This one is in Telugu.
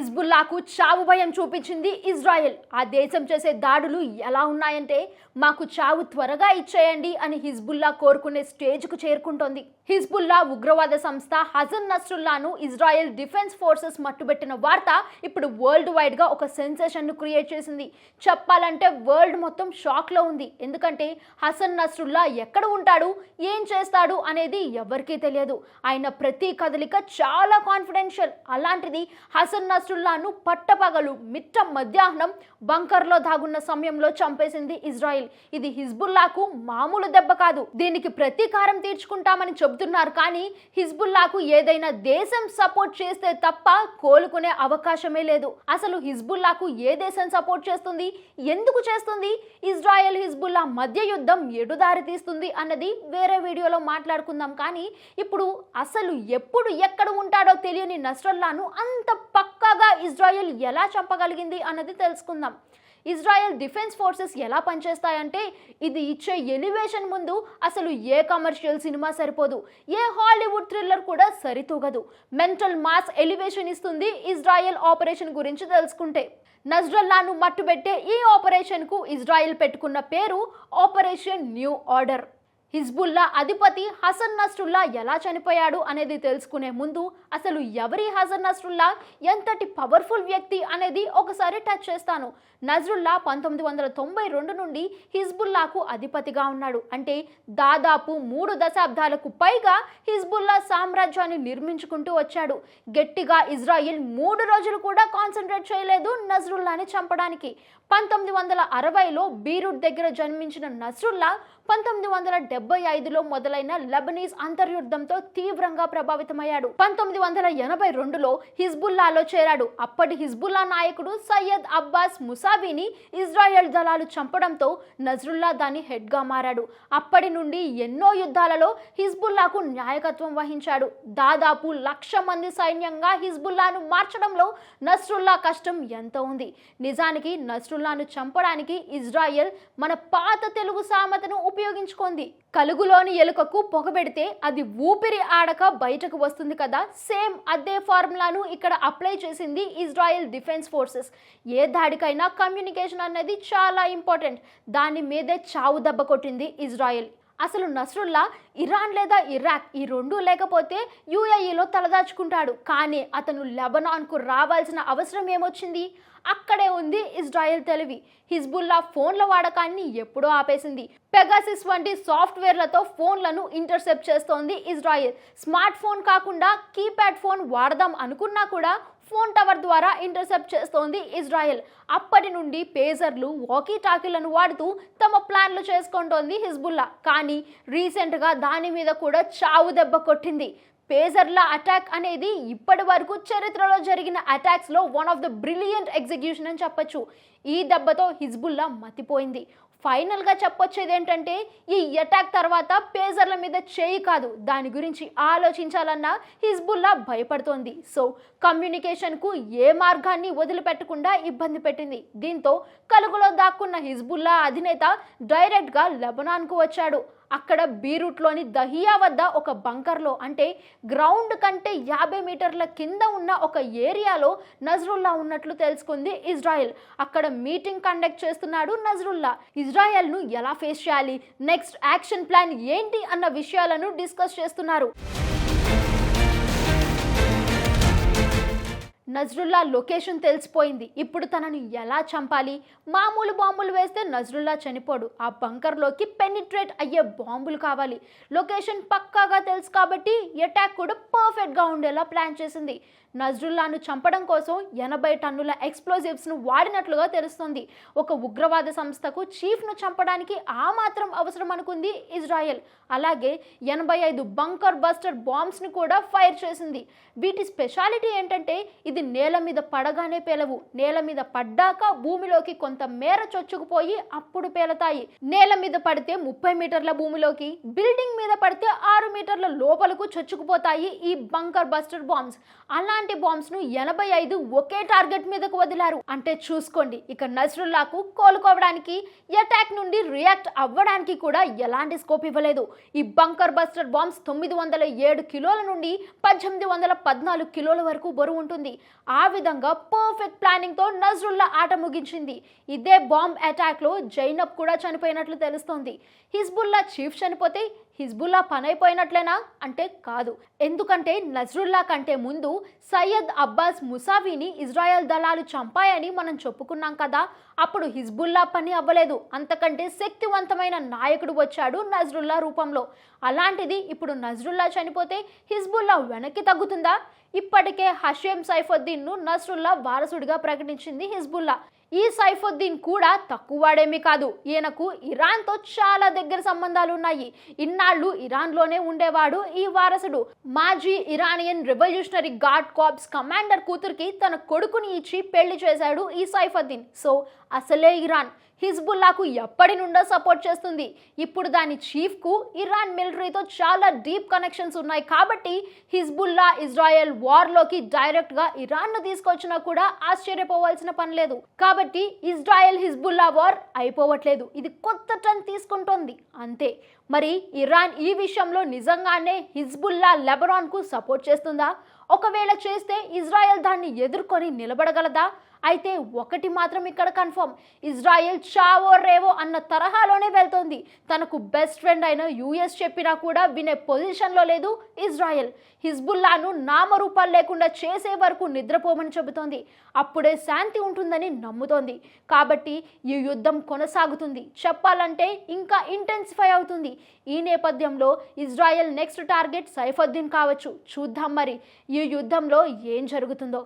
హిజ్బుల్లాకు చావు భయం చూపించింది ఇజ్రాయెల్. ఆ దేశం చేసే దాడులు ఎలా ఉన్నాయంటే మాకు చావు త్వరగా ఇచ్చేయండి అని హిజ్బుల్లా కోరుకునే స్టేజ్కు చేరుకుంటోంది. హిజ్బుల్లా ఉగ్రవాద సంస్థ హజన్ నస్రుల్లాను ఇజ్రాయెల్ డిఫెన్స్ ఫోర్సెస్ మట్టుబెట్టిన వార్త ఇప్పుడు వరల్డ్ వైడ్గా ఒక సెన్సేషన్ను క్రియేట్ చేసింది. చెప్పాలంటే వరల్డ్ మొత్తం షాక్లో ఉంది. ఎందుకంటే హసన్ నస్రుల్లా ఎక్కడ ఉంటాడు ఏం చేస్తాడు అనేది ఎవరికీ తెలియదు. ఆయన ప్రతి కదలిక చాలా కాన్ఫిడెన్షియల్. అలాంటిది హసన్ నస్రుల్లాను పట్టపగలు మిట్ట మధ్యాహ్నం బంకర్లో దాగున్న సమయంలో చంపేసింది ఇజ్రాయెల్. ఇది హిజ్బుల్లాకు మామూలు దెబ్బ కాదు. దీనికి ప్రతీకారం తీర్చుకుంటామని చెబుతున్నారు. కానీ హిజ్బుల్లాకు ఏదైనా దేశం సపోర్ట్ చేస్తే తప్ప కోలుకునే అవకాశమే లేదు. అసలు హిజ్బుల్లాకు ఏ దేశం సపోర్ట్ చేస్తుంది? ఎందుకు చేస్తుంది? ఇజ్రాయెల్ హిజ్బుల్లా మధ్య యుద్ధం ఎడుదారి తీస్తుంది అన్నది వేరే వీడియోలో మాట్లాడుకుందాం. కానీ ఇప్పుడు అసలు ఎప్పుడు ఎక్కడ ఉంటాడో తెలియని నస్రల్లాను అంత పక్కాగా ఇజ్రాయెల్ ఎలా చంపగలిగింది అన్నది తెలుసుకుందాం. ఇజ్రాయెల్ డిఫెన్స్ ఫోర్సెస్ ఎలా పనిచేస్తాయంటే ఇది ఇచ్చే ఎలివేషన్ ముందు అసలు ఏ కమర్షియల్ సినిమా సరిపోదు ఏ హాలీవుడ్ థ్రిల్లర్ కూడా సరితూగదు. మెంటల్ మాస్ ఎలివేషన్ ఇస్తుంది ఇజ్రాయెల్ ఆపరేషన్ గురించి తెలుసుకుంటే. నజ్రల్లాను మట్టుబెట్టే ఈ ఆపరేషన్కు ఇజ్రాయెల్ పెట్టుకున్న పేరు ఆపరేషన్ న్యూ ఆర్డర్. హిజ్బుల్లా అధిపతి హసన్ నస్రుల్లా ఎలా చనిపోయాడు అనేది తెలుసుకునే ముందు అసలు ఎవరి హసన్ నస్రుల్లా ఎంతటి పవర్ఫుల్ వ్యక్తి అనేది ఒకసారి టచ్ చేస్తాను. నజ్రుల్లా పంతొమ్మిది వందల తొంభై రెండు నుండి హిజ్బుల్లాకు అధిపతిగా ఉన్నాడు. అంటే దాదాపు మూడు దశాబ్దాలకు పైగా హిజ్బుల్లా సామ్రాజ్యాన్ని నిర్మించుకుంటూ వచ్చాడు. గట్టిగా ఇజ్రాయిల్ మూడు రోజులు కూడా కాన్సన్ట్రేట్ చేయలేదు నజ్రుల్లాని చంపడానికి. పంతొమ్మిది వందల అరవైలో బీరూట్ దగ్గర జన్మించిన నస్రుల్లా పంతొమ్మిది వందల డెబ్బై ఐదులో మొదలైన లెబనీస్ అంతర్యుద్ధంతో తీవ్రంగా ప్రభావితమయ్యాడు. పంతొమ్మిది వందల ఎనభై రెండులో హిజ్బుల్లాలో చేరాడు. అప్పటి హిజ్బుల్లా నాయకుడు సయ్యద్ అబ్బాస్ ముసాబీని ఇజ్రాయెల్ దళాలు చంపడంతో నజ్రుల్లా దాని హెడ్గా మారాడు. అప్పటి నుండి ఎన్నో యుద్ధాలలో హిజ్బుల్లాకు నాయకత్వం వహించాడు. దాదాపు లక్ష మంది సైన్యంగా హిజ్బుల్లాను మార్చడంలో నస్రుల్లా కష్టం ఎంత ఉంది? నిజానికి నస్రుల్లాను చంపడానికి ఇజ్రాయెల్ మన పాత తెలుగు సామెతను ఉపయోగించుకుంది. కలుగులోని ఎలుకకు పొగబెడితే అది ఊపిరి ఆడక బయటకు వస్తుంది కదా? సేమ్ అదే ఫార్ములాను ఇక్కడ అప్లై చేసింది ఇజ్రాయెల్ డిఫెన్స్ ఫోర్సెస్. ఏ దాడికైనా కమ్యూనికేషన్ అనేది చాలా ఇంపార్టెంట్. దాని మీదే చావు దెబ్బ కొట్టింది ఇజ్రాయెల్. అసలు నస్రుల్లా ఇరాన్ లేదా ఇరాక్? ఈ రెండు లేకపోతే యూఏఈలో తలదాచుకుంటాడు. కానీ అతను లెబనాన్కు రావాల్సిన అవసరం ఏమొచ్చింది? అక్కడే ఉంది ఇజ్రాయెల్ తెలివి. హిజ్బుల్లా ఫోన్ల వాడకాన్ని ఎప్పుడో ఆపేసింది. పెగాసిస్ వంటి సాఫ్ట్వేర్లతో ఫోన్లను ఇంటర్సెప్ట్ చేస్తోంది ఇజ్రాయెల్. స్మార్ట్ ఫోన్ కాకుండా కీప్యాడ్ ఫోన్ వాడదాం అనుకున్నా కూడా ఫోన్ టవర్ ద్వారా ఇంటర్సెప్ట్ చేస్తోంది ఇజ్రాయెల్. అప్పటి నుండి పేజర్లు వాకీ టాకీలను వాడుతూ తమ ప్లాన్లు చేసుకుంటోంది హిజ్బుల్లా. కానీ రీసెంట్గా దాని మీద కూడా చావు దెబ్బ కొట్టింది. పేజర్ల అటాక్ అనేది ఇప్పటి వరకు చరిత్రలో జరిగిన అటాక్స్లో one of the brilliant execution అని చెప్పొచ్చు. ఈ దెబ్బతో హిజ్బుల్లా మతిపోయింది. ఫైనల్గా చెప్పొచ్చేది ఏంటంటే ఈ అటాక్ తర్వాత పేజర్ల మీద చేయి కాదు. దాని గురించి ఆలోచించాలన్నా హిజ్బుల్లా భయపడుతోంది. సో కమ్యూనికేషన్కు ఏ మార్గాన్ని వదిలిపెట్టకుండా ఇబ్బంది పెట్టింది. దీంతో కలుగులో దాక్కున్న హిజ్బుల్లా అధినేత డైరెక్ట్గా లెబనాన్కు వచ్చాడు. అక్కడ బీరూట్లోని దహియా వద్ద ఒక బంకర్లో అంటే గ్రౌండ్ కంటే యాభై మీటర్ల కింద ఉన్న ఒక ఏరియాలో నజ్రుల్లా ఉన్నట్లు తెలుసుకుంది ఇజ్రాయెల్. అక్కడ మీటింగ్ కండక్ట్ చేస్తున్నాడు నజ్రుల్లా. ఇజ్రాయెల్ను ఎలా ఫేస్ చేయాలి? నెక్స్ట్ యాక్షన్ ప్లాన్ ఏంటి? అన్న విషయాలను డిస్కస్ చేస్తున్నారు. నజ్రుల్లా లొకేషన్ తెలిసిపోయింది. ఇప్పుడు తనను ఎలా చంపాలి? మామూలు బాంబులు వేస్తే నజ్రుల్లా చనిపోడు. ఆ బంకర్లోకి పెనిట్రేట్ అయ్యే బాంబులు కావాలి. లొకేషన్ పక్కాగా తెలుసు కాబట్టి అటాక్ కూడా పర్ఫెక్ట్గా ఉండేలా ప్లాన్ చేసింది. నజ్రుల్లాను చంపడం కోసం ఎనభై టన్నుల ఎక్స్ప్లోజివ్స్ను వాడినట్లుగా తెలుస్తుంది. ఒక ఉగ్రవాద సంస్థకు చీఫ్ను చంపడానికి ఆ మాత్రం అవసరం అనుకుంది ఇజ్రాయెల్. అలాగే ఎనభై ఐదు బంకర్ బస్టర్ బాంబ్స్ని కూడా ఫైర్ చేసింది. వీటి స్పెషాలిటీ ఏంటంటే ఇది నేల మీద పడగానే పేలవు. నేల మీద పడ్డాక భూమిలోకి కొంత మేర చొచ్చుకుపోయి అప్పుడు పేలతాయి. నేల మీద పడితే ముప్పై మీటర్ల భూమిలోకి బిల్డింగ్ మీద పడితే ఆరు మీటర్ల లోపలకు చొచ్చుకుపోతాయి ఈ బంకర్ బస్టర్ బాంబ్స్. అలా ఇలాంటి బాంబ్స్ను ఎనభై ఐదు ఒకే టార్గెట్ మీదకు వదిలారు. అంటే చూసుకోండి ఇక నజ్రుల్లాకు కోలుకోవడానికి అటాక్ నుండి రియాక్ట్ అవ్వడానికి కూడా ఎలాంటి స్కోప్ ఇవ్వలేదు. ఈ బంకర్ బస్టర్ బాంబ్స్ తొమ్మిది వందల ఏడు కిలోల నుండి పద్దెనిమిది వందల పద్నాలుగు కిలోల వరకు బరువు ఉంటుంది. ఆ విధంగా పర్ఫెక్ట్ ప్లానింగ్తో నజ్రుల్లా ఆట ముగించింది. ఇదే బాంబ్ అటాక్లో జైనబ్ కూడా చనిపోయినట్లు తెలుస్తోంది. హిజ్బుల్లా చీఫ్ చనిపోతే హిజ్బుల్లా పనైపోయినట్లేనా? అంటే కాదు. ఎందుకంటే నజ్రుల్లా కంటే ముందు సయ్యద్ అబ్బాస్ ముసావిని ఇజ్రాయెల్ దళాలు చంపాయని మనం చెప్పుకున్నాం కదా. అప్పుడు హిజ్బుల్లా పని అవ్వలేదు. అంతకంటే శక్తివంతమైన నాయకుడు వచ్చాడు నజ్రుల్లా రూపంలో. అలాంటిది ఇప్పుడు నజ్రుల్లా చనిపోతే హిజ్బుల్లా వెనక్కి తగ్గుతుందా? ఇప్పటికే హషేం సైఫుద్దీన్ను నస్రుల్లా వారసుడిగా ప్రకటించింది హిజ్బుల్లా. ఈ సైఫుద్దీన్ కూడా తక్కువవాడేమీ కాదు. ఈయనకు ఇరాన్తో చాలా దగ్గర సంబంధాలు ఉన్నాయి ఇన్నాళ్ళు ఇరాన్లోనే ఉండేవాడు ఈ వారసుడు. మాజీ Iranian revolutionary guard corps commander కూతురికి తన కొడుకుని ఇచ్చి పెళ్ళి చేశాడు ఈ సైఫుద్దీన్. సో అసలే ఇరాన్. హిజ్బుల్లాకు ఎప్పటి నుండో సపోర్ట్ చేస్తుంది. ఇప్పుడు దాని చీఫ్కు ఇరాన్ మిలిటరీతో చాలా డీప్ కనెక్షన్స్ ఉన్నాయి. కాబట్టి హిజ్బుల్లా ఇజ్రాయెల్ వార్లోకి డైరెక్ట్గా ఇరాన్ను తీసుకొచ్చినా కూడా ఆశ్చర్యపోవాల్సిన పని లేదు. కాబట్టి ఇజ్రాయెల్ హిజ్బుల్లా వార్ అయిపోవట్లేదు. ఇది కొత్త టర్న్ తీసుకుంటోంది. అంతే. మరి ఇరాన్ ఈ విషయంలో నిజంగానే హిజ్బుల్లా లెబరాన్కు సపోర్ట్ చేస్తుందా? ఒకవేళ చేస్తే ఇజ్రాయెల్ దాన్ని ఎదుర్కొని నిలబడగలదా? అయితే ఒకటి మాత్రం ఇక్కడ కన్ఫర్మ్. ఇజ్రాయెల్ చావో రేవో అన్న తరహాలోనే వెళ్తోంది. తనకు బెస్ట్ ఫ్రెండ్ అయిన యుఎస్ చెప్పినా కూడా వినే పొజిషన్లో లేదు ఇజ్రాయెల్. హిజ్బుల్లాను నామరూపాలు లేకుండా చేసే వరకు నిద్రపోమని చెబుతోంది. అప్పుడే శాంతి ఉంటుందని నమ్ముతోంది. కాబట్టి ఈ యుద్ధం కొనసాగుతుంది. చెప్పాలంటే ఇంకా ఇంటెన్సిఫై అవుతుంది. ఈ నేపథ్యంలో ఇజ్రాయెల్ నెక్స్ట్ టార్గెట్ సైఫుద్దీన్ కావచ్చు. చూద్దాం మరి ఈ యుద్ధంలో ఏం జరుగుతుందో.